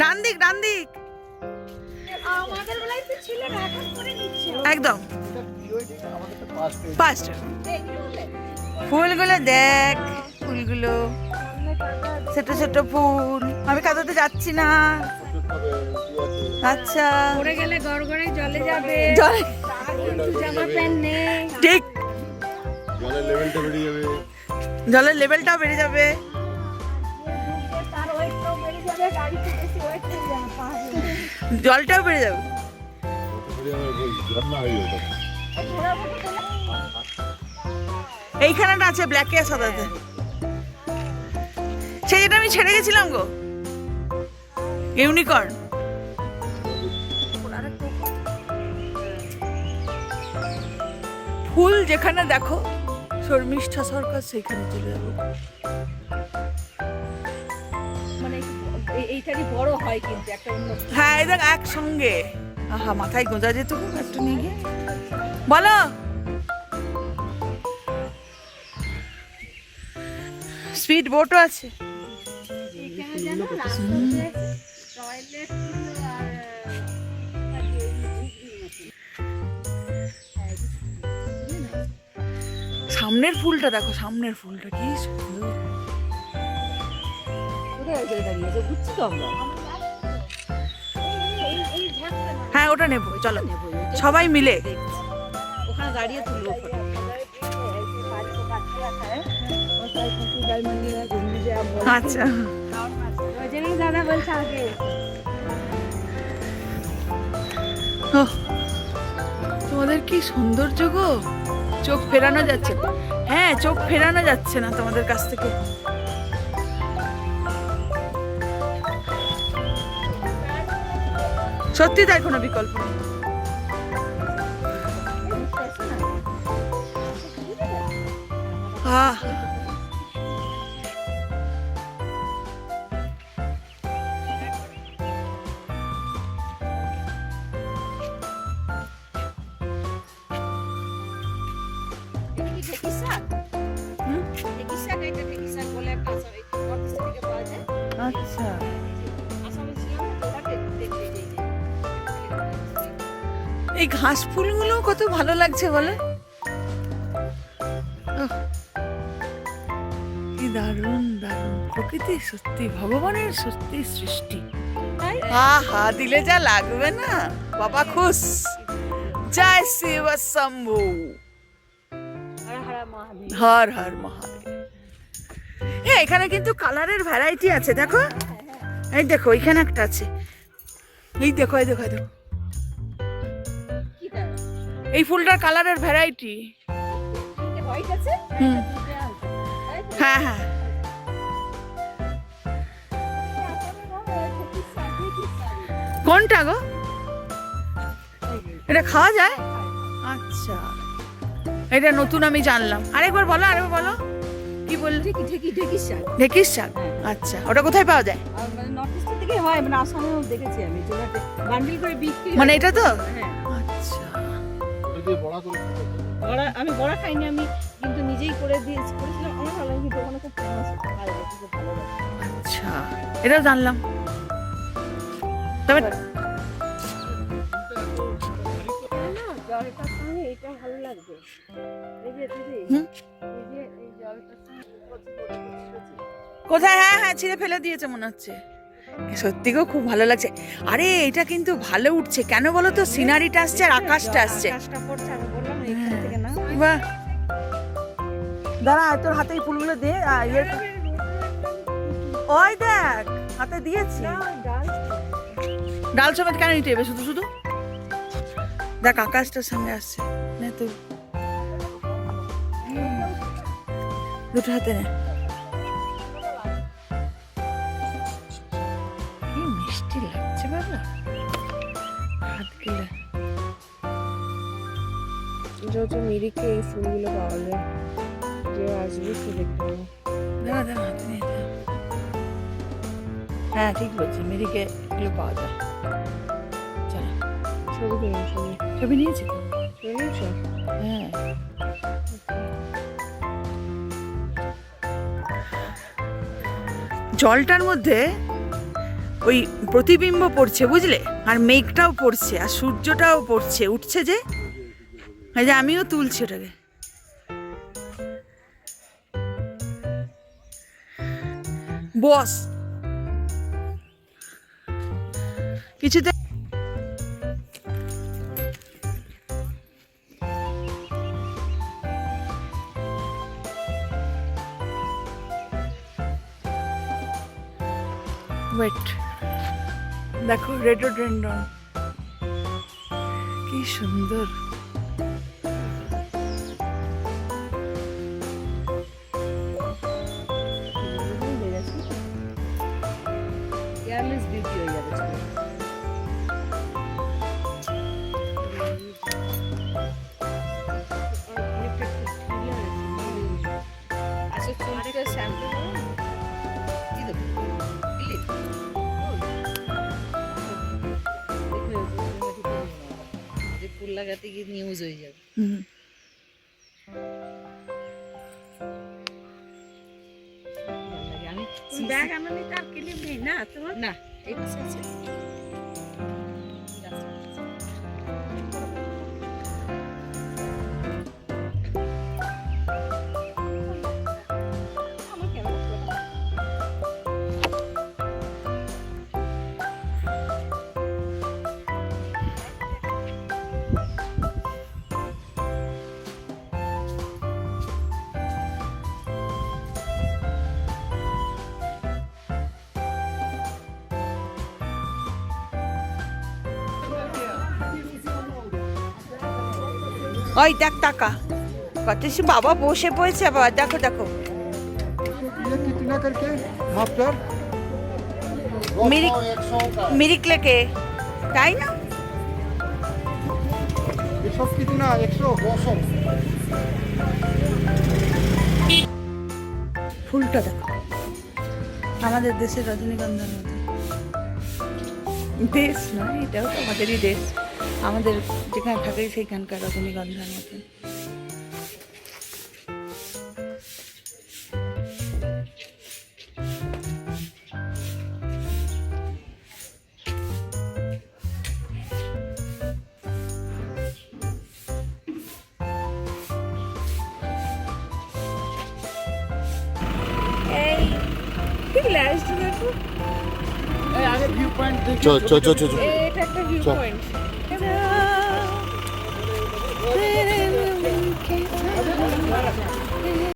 ডান দিক ডান দিক। আমাদের বেলায় তো ছিল না এখন করে নিচ্ছে। একদম। এটা প্রিয়রিটি আমাদের তো পাস ফার্স্ট ফুলগুলো দেখ ফুলগুলো। ছোট ছোট ফুল। আমি কাদাতে যাচ্ছি না। আচ্ছা। পড়ে গেলে গড় গড়ে জলে যাবে। জল জামা প্যান্ট নেই। ঠিক। জলের লেভেলটা বেড়ে যাবে। জলের লেভেলটাও বেড়ে যাবে। জলটাও বেড়ে যাবে। এইখানেটা আছে ব্ল্যাক আর সাদাতে। সেই যেটা আমি ছেড়ে গেছিলাম গো। ইউনিকর্ন ফুল যেখানে দেখো, শর্মিষ্ঠা সরকার সেইখানে চলে যাব। বড় হয় কিন্তু একটা অন্য হ্যাঁ এই দেখ একসঙ্গে। আহা মাথায় গোঁজা যেত একটু নিয়ে গিয়ে। বলো। স্পিড বোটও আছে। সামনের ফুলটা দেখো সামনের ফুলটা কি সুন্দর। বুঝছি তো আমরা? হ্যাঁ ওটা নেব চলো। সবাই মিলে। ওখানে দাঁড়িয়ে তুলবো ফটো। আচ্ছা। দাদা বলছে আগে। তোমাদের কি সৌন্দর্য গো? চোখ ফেরানো যাচ্ছে। হ্যাঁ চোখ ফেরানো যাচ্ছে না তোমাদের কাছ থেকে। সত্যি তাই কোনো বিকল্প নেই। আহ এই ঘাস ফুলগুলো কত ভালো লাগছে বলে? কি দারুণ দারুণ প্রকৃতি সত্যি ভগবানের সত্যি সৃষ্টি। তাই? আহা দিলে যা লাগবে না বাবা খুশ। জয় শিব শম্ভু। হর হর মহাদেব। হ্যাঁ এখানে কিন্তু কালারের ভ্যারাইটি আছে দেখো। এই দেখো এখানে একটা আছে। এই দেখো এই দেখো দেখো? এই ফুলটার কালারের ভ্যারাইটি হুম। হ্যাঁ হ্যাঁ। কোনটা গো? এটা খাওয়া যায়? আচ্ছা। এটা নতুন আমি জানলাম। আরেকবার বলো আরেকবার বলো। কি বললে? ঢেঁকি, ঢেঁকি, ঢেঁকির শাক। আচ্ছা। ওটা কোথায় পাওয়া যায়? মানে মানে মানে এটা তো? হ্যাঁ। দিয়ে বড়া করে বড়া আমি বড়া খাইনি আমি কিন্তু নিজেই করে দিয়েছি করেছিলাম। আমার ভালো লাগে কিন্তু ওখানে খুব ফেমাস ভালো আচ্ছা এটাও জানলাম। তবে না জলটার সঙ্গে এটা ভালো লাগবে। এই যে দিদি এই যে এই জলটার সঙ্গে কচি কচি কচি কচি। কোথায়? হ্যাঁ হ্যাঁ ছিঁড়ে ফেলে দিয়েছে মনে হচ্ছে। সত্যি গো খুব ভালো লাগছে। আরে এটা কিন্তু ভালো উঠছে। কেন বলো তো সিনারিটা আসছে আর আকাশটা আসছে। হ্যাঁ। থেকে না। বাহ। দাঁড়া তোর হাতে এই ফুলগুলো দে ইয়ে ওই দেখ হাতে দিয়েছি। ডাল ডাল সমেত কেন নিতে হবে? শুধু শুধু? দেখ আকাশটার সামনে আসছে। নে তো। দুটো হাতে নে। লাগছে বাবা হাত গেলে। যত মিরিকে এই ফুলগুলো পাওয়া যায় যে আসবে সে দেখতে পাবে। দাঁড়া দাঁড়া নিয়ে হ্যাঁ ঠিক বলছি মেরিকে এগুলো পাওয়া যায়। চল। ছবি তুলুন ছবি। ছবি নিয়েছি তো? ছবি নিয়েছো? হ্যাঁ। জলটার মধ্যে ওই প্রতিবিম্ব পড়ছে, বুঝলে? আর মেঘটাও পড়ছে, আর সূর্যটাও পড়ছে, উঠছে যে? এই যে আমিও তুলছি ওটাকে। বস। কিছুতে ওয়েট দেখো রেডোডেন্ড্রন কি সুন্দর। কেয়ারলেস বিউটি হয়ে। আচ্ছা, চুলটা shampoo ফুল লাগাতে গিয়ে নিউজ হয়ে যাবে। ব্যাগ আনানি তার কিলিম নেই না তোমার? না এই ওই দেখ টাকা। কত বাবা বসে পড়েছে বাবা দেখো দেখো। মিরিক লেকে, তাই না? সব ফুলটা দেখো। আমাদের দেশের রজনীগন্ধার মধ্যে দেশ নয়, এটাও তো আমাদেরই দেশ। আমাদের যেখানে থাকে সেইখানকার রজনীগন্ধার মতন চো চো চো চো এটা একটা ভিউ পয়েন্ট